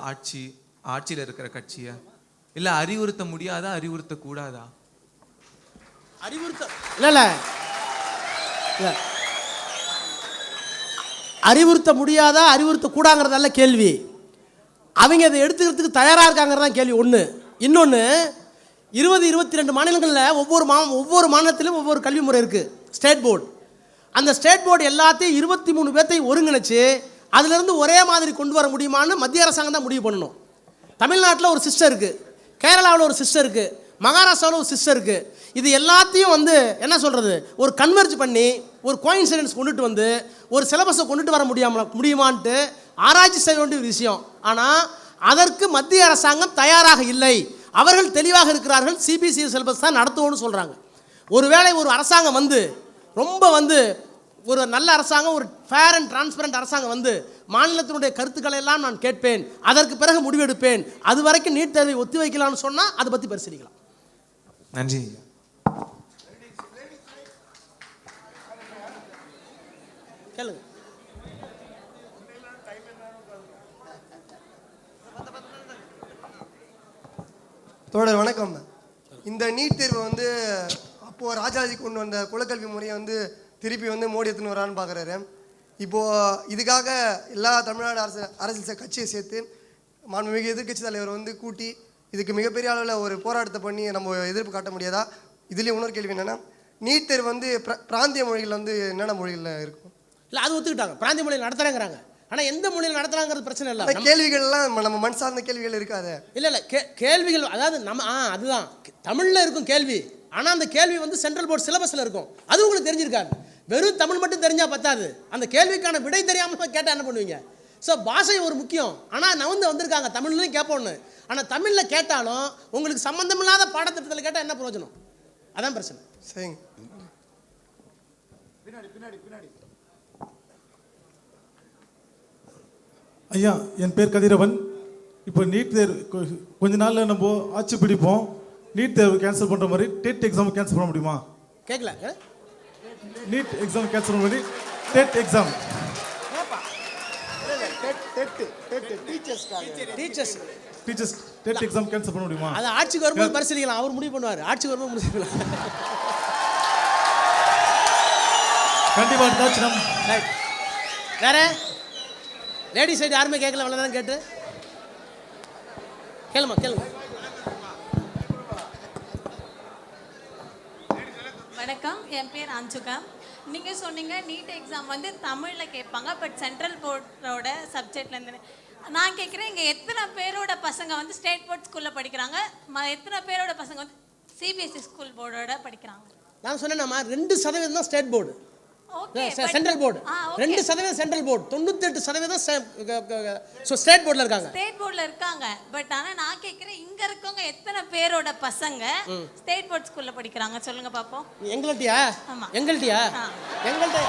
ஆட்சி ஆட்சியில் இருக்கிற கட்சியை? இல்லை அறிவுறுத்த முடியாதா அறிவுறுத்த கூடாதா? அறிவுறுத்த இல்லை இல்லை. அறிவுறுத்த முடியாதா அறிவுறுத்த கூடாங்கிறதல்ல கேள்வி. அவங்க அதை எடுத்துக்கிறதுக்கு தயாராக இருக்காங்கிறது தான் கேள்வி. ஒன்று இன்னொன்று இருபது இருபத்தி ரெண்டு மாநிலங்களில் ஒவ்வொரு மா ஒவ்வொரு மாநிலத்திலும் ஒவ்வொரு கல்வி முறை இருக்குது ஸ்டேட் போர்டு. அந்த ஸ்டேட் போர்டு எல்லாத்தையும் இருபத்தி மூணு பேர்த்தையும் ஒருங்கிணைச்சு அதுலேருந்து ஒரே மாதிரி கொண்டு வர முடியுமான்னு மத்திய அரசாங்கம் தான் முடிவு பண்ணணும். தமிழ்நாட்டில் ஒரு சிஸ்டர் இருக்குது கேரளாவில் ஒரு சிஸ்டர் இருக்குது மகாராஷ்டிராவில் ஒரு சிஸ்டர் இருக்குது இது எல்லாத்தையும் வந்து என்ன சொல்கிறது ஒரு கன்வெர்ஜ் பண்ணி ஒரு கோயின்சிடென்ஸ் கொண்டுட்டு வந்து ஒரு சிலபஸை கொண்டுட்டு வர முடியாமல் முடியுமான்ட்டு ஆராய்ச்சி செய்ய வேண்டிய ஒரு விஷயம். ஆனால் அதற்கு மத்திய அரசாங்கம் தயாராக இல்லை. அவர்கள் தெளிவாக இருக்கிறார்கள். சிபிசி சிலபஸ் தான் நடத்துவோம்னு சொல்கிறாங்க ஒருவேளை ஒரு அரசாங்கம் வந்து ரொம்ப வந்து ஒரு நல்ல அரசாங்கம் ஒரு ஃபேர் அண்ட் டிரான்ஸ்பரண்ட் அரசாங்கம் வந்து மாநிலத்தினுடைய கருத்துக்களை எல்லாம் நான் கேட்பேன். அதற்கு பிறகு முடிவெடுப்பேன். அது வரைக்கும் நீட் தேர்வை ஒத்தி வைக்கலாம்னு சொன்னால் அதை பற்றி பரிசீலிக்கலாம். நன்றி. கேளுங்க. தோழர் வணக்கம். இந்த நீட் தேர்வு வந்து அப்போ ராஜாஜி கொண்டு வந்த குலக்கல்வி முறையை வந்து திருப்பி வந்து மோடி எடுத்துன்னு வரான்னு பார்க்குறாரு. இப்போ இதுக்காக எல்லா தமிழ்நாடு அரசு அரசியல் கட்சியை சேர்த்து மாண்புமிகு எதிர்க்கட்சி தலைவர் வந்து கூட்டி இதுக்கு மிகப்பெரிய அளவில் ஒரு போராட்டத்தை பண்ணி நம்ம எதிர்ப்பு காட்ட முடியாதா? இதுலேயும் இன்னொரு கேள்வி என்னென்னா நீட் தேர்வு வந்து பிர- பிராந்திய மொழிகள் வந்து என்னென்ன மொழிகளில் இருக்கும்? இல்லை அது ஒத்துக்கிட்டாங்க. பிராந்திய மொழியில் நடத்துகிறேங்கிறாங்க ஆனால் எந்த மொழியில் நடத்துகிறாங்கிறது பிரச்சனை இல்லை. கேள்விகள்லாம் நம்ம- மண் சார்ந்த கேள்விகள் இருக்காது. இல்லை இல்லை. கே கேள்விகள் அதாவது நம்ம ஆ அதுதான். தமிழில் இருக்கும் கேள்வி. ஆனால் அந்த கேள்வி வந்து சென்ட்ரல் போர்டு சிலபஸில் இருக்கும். அது உங்களுக்கு தெரிஞ்சிருக்காது. வெறும் தமிழ் மட்டும் தெரிஞ்சால் பத்தாது. அந்த கேள்விக்கான விடை தெரியாமல் கேட்டால் என்ன பண்ணுவீங்க? ஸோ பாஷை ஒரு முக்கியம். ஆனால் நவந்து வந்திருக்காங்க. தமிழ்லையும் கேட்போன்னு ஆனால் தமிழில் கேட்டாலும் உங்களுக்கு சம்மந்தமில்லாத பாடத்திட்டத்தில் கேட்டால் என்ன பிரயோஜனம்? அதான் பிரச்சனை. சரிங்க. ஐயா என் பேர் கதிரவன். இப்போ நீட் தேர்வு கொஞ்ச நாளில் நம்ம ஆட்சி பிடிப்போம். நீட் தேர்வு கேன்சல் பண்ணுற மாதிரி டெட் எக்ஸாம் கேன்சல் பண்ண முடியுமா? கேட்கல நீட் எக்ஸாம் கேன்சல் பண்ண TET exam teachers teachers TET exam cancel பண்ண முடியுமா? அதை ஆட்சிக்கு வரும்போது பரிசீலிக்கலாம். அவர் முடிவு பண்ணுவார். ஆட்சிக்கு வரும்போது முடிவு கண்டிப்பாக இருந்தாச்சு ரைட் வேற? லேடி சைடு யாருமே கேட்கல அவ்வளோதான் கேட்டு. கேளுமா கேளுங்க வணக்கம். என் பேர் அஞ்சுகா. நீங்கள் சொன்னீங்க நீட் எக்ஸாம் வந்து தமிழில் கேட்பாங்க பட் சென்ட்ரல் போர்டோட சப்ஜெக்ட்லேருந்து நான் கேட்குறேன் இங்கே எத்தனை பேரோட பசங்க வந்து ஸ்டேட் போர்ட் ஸ்கூலில் படிக்கிறாங்க? ம எத்தனை பேரோட பசங்க வந்து சிபிஎஸ்சி ஸ்கூல் போர்டோட படிக்கிறாங்க? நான் சொன்னேன்னாமா ரெண்டு சதவீதம் தான் ஸ்டேட் போர்டு சென்ட்ரல் போர்டு ரெண்டு சதவீதம் சென்ட்ரல் போர்டு தொண்ணூத்தெட்டு சதவீதம் ஸ்டேட் போர்டில் இருக்காங்க. ஸ்டேட் போர்டில் இருக்காங்க. பட் ஆனால் நான் கேட்குறேன் இங்கே இருக்கவங்க எத்தனை பேரோட பசங்க ஸ்டேட் போர்ட் ஸ்கூலில் படிக்கிறாங்க? சொல்லுங்க பார்ப்போம் எங்கள்கிட்டயா ஆமா. எங்கள்கிட்டயா. எங்கள்கிட்ட?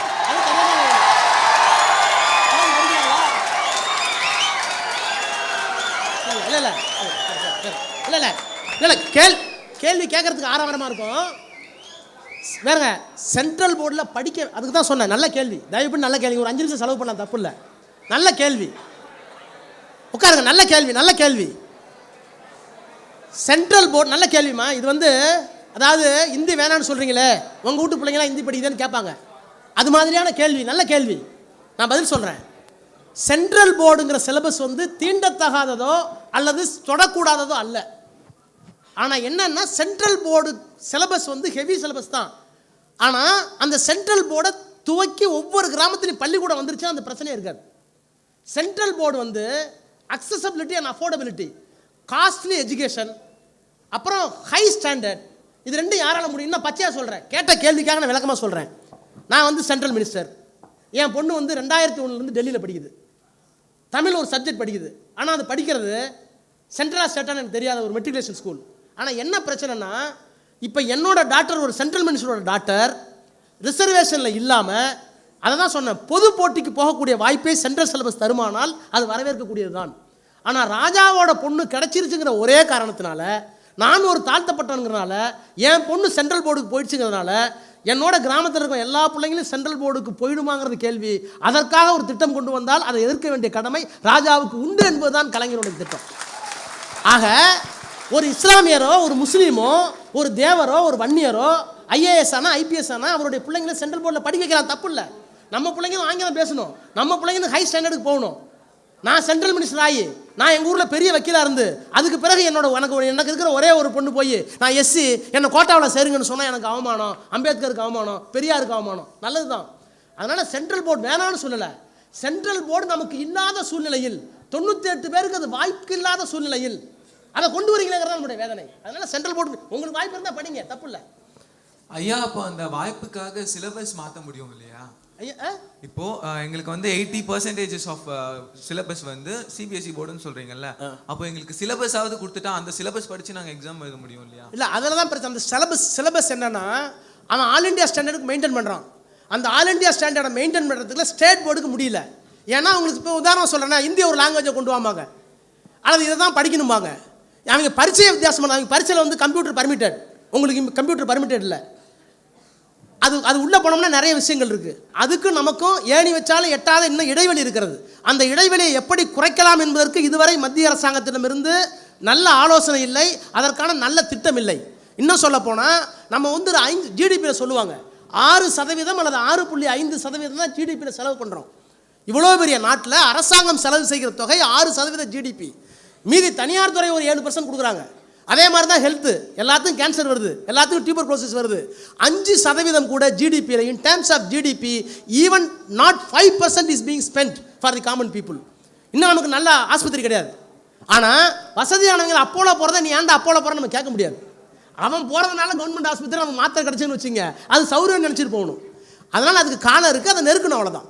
இல்லை இல்லை இல்லை. இல்லை இல்லை. இல்லை கேள் கேள்வி கேட்கறதுக்கு ஆரவாரமாக இருக்கும். வேறங்க சென்ட்ரல் போர்டில் படிக்க அதுக்கு தான் சொன்னேன் நல்ல கேள்வி. தயவு பண்ணி நல்ல கேள்வி. ஒரு அஞ்சு நிமிஷம் செலவு பண்ண தப்பு இல்லை. நல்ல கேள்வி. உட்காருங்க நல்ல கேள்வி நல்ல கேள்வி. சென்ட்ரல் போர்டு நல்ல கேள்விமா இது வந்து அதாவது இந்தி வேணான்னு சொல்கிறீங்களே உங்கள் வீட்டு பிள்ளைங்களாம் ஹிந்தி படிக்குதுன்னு கேட்பாங்க. அது மாதிரியான கேள்வி நல்ல கேள்வி. நான் பதில் சொல்கிறேன் சென்ட்ரல் போர்டுங்கிற சிலபஸ் வந்து தீண்டத்தகாததோ அல்லது தொடக்கூடாததோ அல்ல. ஆனால் என்னன்னா சென்ட்ரல் போர்டு சிலபஸ் வந்து ஹெவி சிலபஸ் தான். ஆனால் அந்த சென்ட்ரல் போர்டை துவக்கி ஒவ்வொரு கிராமத்துலையும் பள்ளிக்கூடம் வந்துருச்சுன்னா அந்த பிரச்சனையே இருக்காது. சென்ட்ரல் போர்டு வந்து accessibility and affordability costly education அப்புறம் ஹை ஸ்டாண்டர்ட் இது ரெண்டும் யாரால முடியும்னா பச்சையாக சொல்கிறேன் கேட்ட கேள்விக்காக நான் விளக்கமாக சொல்கிறேன் நான் வந்து சென்ட்ரல் மினிஸ்டர் என் பொண்ணு வந்து ரெண்டாயிரத்தி ஒன்றுலேருந்து டெல்லியில் படிக்குது. தமிழ் ஒரு சப்ஜெக்ட் படிக்குது. ஆனால் அது படிக்கிறது சென்ட்ரலா ஸ்டேட்டான்னு எனக்கு தெரியாத ஒரு மெட்ரிகுலேஷன் ஸ்கூல் ஆனால் என்ன பிரச்சனைனா இப்போ என்னோடய டாக்டர் ஒரு சென்ட்ரல் மினிஸ்டரோட டாக்டர் ரிசர்வேஷனில் இல்லாமல் அதை தான் சொன்னேன் பொது போட்டிக்கு போகக்கூடிய வாய்ப்பே சென்ட்ரல் சிலபஸ் தருமானால் அது வரவேற்கக்கூடியது தான் ஆனால் ராஜாவோட பொண்ணு கிடச்சிருச்சுங்கிற ஒரே காரணத்தினால நான் ஒரு தாழ்த்தப்பட்டவங்கிறனால என் பொண்ணு சென்ட்ரல் போர்டுக்கு போயிடுச்சுங்கிறதுனால என்னோட கிராமத்தில் இருக்க எல்லா பிள்ளைங்களும் சென்ட்ரல் போர்டுக்கு போயிடுமாங்கிறது கேள்வி. அதற்காக ஒரு திட்டம் கொண்டு வந்தால் அதை எதிர்க்க வேண்டிய கடமை ராஜாவுக்கு உண்டு என்பதுதான் கலைஞருடைய திட்டம். ஆக ஒரு இஸ்லாமியரோ ஒரு முஸ்லீமோ ஒரு தேவரோ ஒரு வன்னியரோ ஐஏஎஸ் ஆனால் ஐபிஎஸ் ஆனால் அவருடைய பிள்ளைங்களை சென்ட்ரல் போர்டில் படிக்க வைக்கிறான் தப்பு இல்லை நம்ம பிள்ளைங்களும் ஆங்கிலம் பேசணும். நம்ம பிள்ளைங்களும் ஹை ஸ்டாண்டர்டுக்கு போகணும். நான் சென்ட்ரல் மினிஸ்டர் ஆகி நான் எங்கள் ஊரில் பெரிய வக்கீலாக இருந்து அதுக்கு பிறகு என்னோட எனக்கு எனக்கு இருக்கிற ஒரே ஒரு பொண்ணு போய் நான் எஸ்சி என்னை கோட்டாவில் சேருங்கன்னு சொன்னால் எனக்கு அவமானம் அம்பேத்கருக்கு அவமானம் பெரியாருக்கு அவமானம். நல்லது தான். அதனால் சென்ட்ரல் போர்டு வேணான்னு சொல்லலை. சென்ட்ரல் போர்டு நமக்கு இல்லாத சூழ்நிலையில் தொண்ணூற்றி எட்டு பேருக்கு அது வாய்ப்பு இல்லாத சூழ்நிலையில் அதை கொண்டு வரீங்களேங்கிறது நம்முடைய வேதனை. அதனால் சென்ட்ரல் போர்டு உங்களுக்கு வாய்ப்பு இருந்தால் படிங்க தப்பு இல்லை. ஐயா அப்போ அந்த வாய்ப்புக்காக சிலபஸ் மாத்த முடியும் இல்லையா? இப்போ எங்களுக்கு வந்து எயிட்டி பர்சன்டேஜஸ் ஆஃப் சிலபஸ் வந்து சிபிஎஸ்சி போர்டுன்னு E சொல்றீங்கல்ல அப்போ எங்களுக்கு சிலபஸாவது கொடுத்துட்டா அந்த சிலபஸ் படிச்சு நாங்க எக்ஸாம் எழுத முடியும் இல்லையா? இல்லை அதில் தான் பிரச்சனை. அந்த சிலபஸ் சிலபஸ் என்னன்னா அவன் ஆல் இந்தியா ஸ்டாண்டர்டுக்கு மெயின்டைன் பண்ணுறான் அந்த ஆல் இந்தியா ஸ்டாண்டர்டை மெயின்டைன் பண்ணுறதுக்குள்ள ஸ்டேட் போர்டுக்கு முடியல. ஏன்னா அவங்களுக்கு இப்போ உதாரணம் சொல்கிறேன்னா இந்திய ஒரு லாங்குவேஜை கொண்டு வாம்பாங்க. அல்லது இதை தான் படிக்கணும்பாங்க. அவங்க பரீட்சை வித்தியாசம் அவங்க பரிச்சையில் வந்து கம்ப்யூட்டர் பர்மிட்டட் உங்களுக்கு கம்ப்யூட்டர் பர்மிட்டட் இல்லை. அது அது உள்ளே போனோம்னா நிறைய விஷயங்கள் இருக்குது அதுக்கு நமக்கும் ஏணி வச்சாலும் எட்டாத இன்னும் இடைவெளி இருக்கிறது. அந்த இடைவெளியை எப்படி குறைக்கலாம் என்பதற்கு இதுவரை மத்திய அரசாங்கத்திடமிருந்து நல்ல ஆலோசனை இல்லை அதற்கான நல்ல திட்டம் இல்லை. இன்னும் சொல்ல போனால் நம்ம வந்து ஒரு ஐந்து ஜிடிபியில் சொல்லுவாங்க. ஆறு சதவீதம் அல்லது ஆறு புள்ளி ஐந்து சதவீதம் தான் ஜிடிபியில் செலவு பண்ணுறோம் இவ்வளோ பெரிய நாட்டில் அரசாங்கம் செலவு செய்கிற தொகை ஆறு சதவீத ஜிடிபி மீதி தனியார் துறை ஒரு ஏழு பர்சன்ட் கொடுக்குறாங்க. அதே மாதிரி தான் ஹெல்த்து எல்லாத்துக்கும் கேன்சர் வருது. எல்லாத்துக்கும் டியூபர் ப்ரோசஸ் வருது. அஞ்சு சதவீதம் கூட ஜிடிபியில் in terms of GDP even not five percent is being spend for the common people இன்னும் நமக்கு நல்ல ஆஸ்பத்திரி கிடையாது. ஆனால் வசதியானவங்க அப்போலோ போகிறத நீ ஏன்டா அப்போலோ போகிற நம்ம கேட்க முடியாது. அவன் போகிறதுனால கவர்மெண்ட் ஆஸ்பத்திரி அவன் மாத்திரை கிடச்சுன்னு வச்சுங்க அது சௌரியம் நினச்சிட்டு போகணும். அதனால் அதுக்கு காலம் இருக்குது அதை நெருக்கணும் அவ்வளோதான்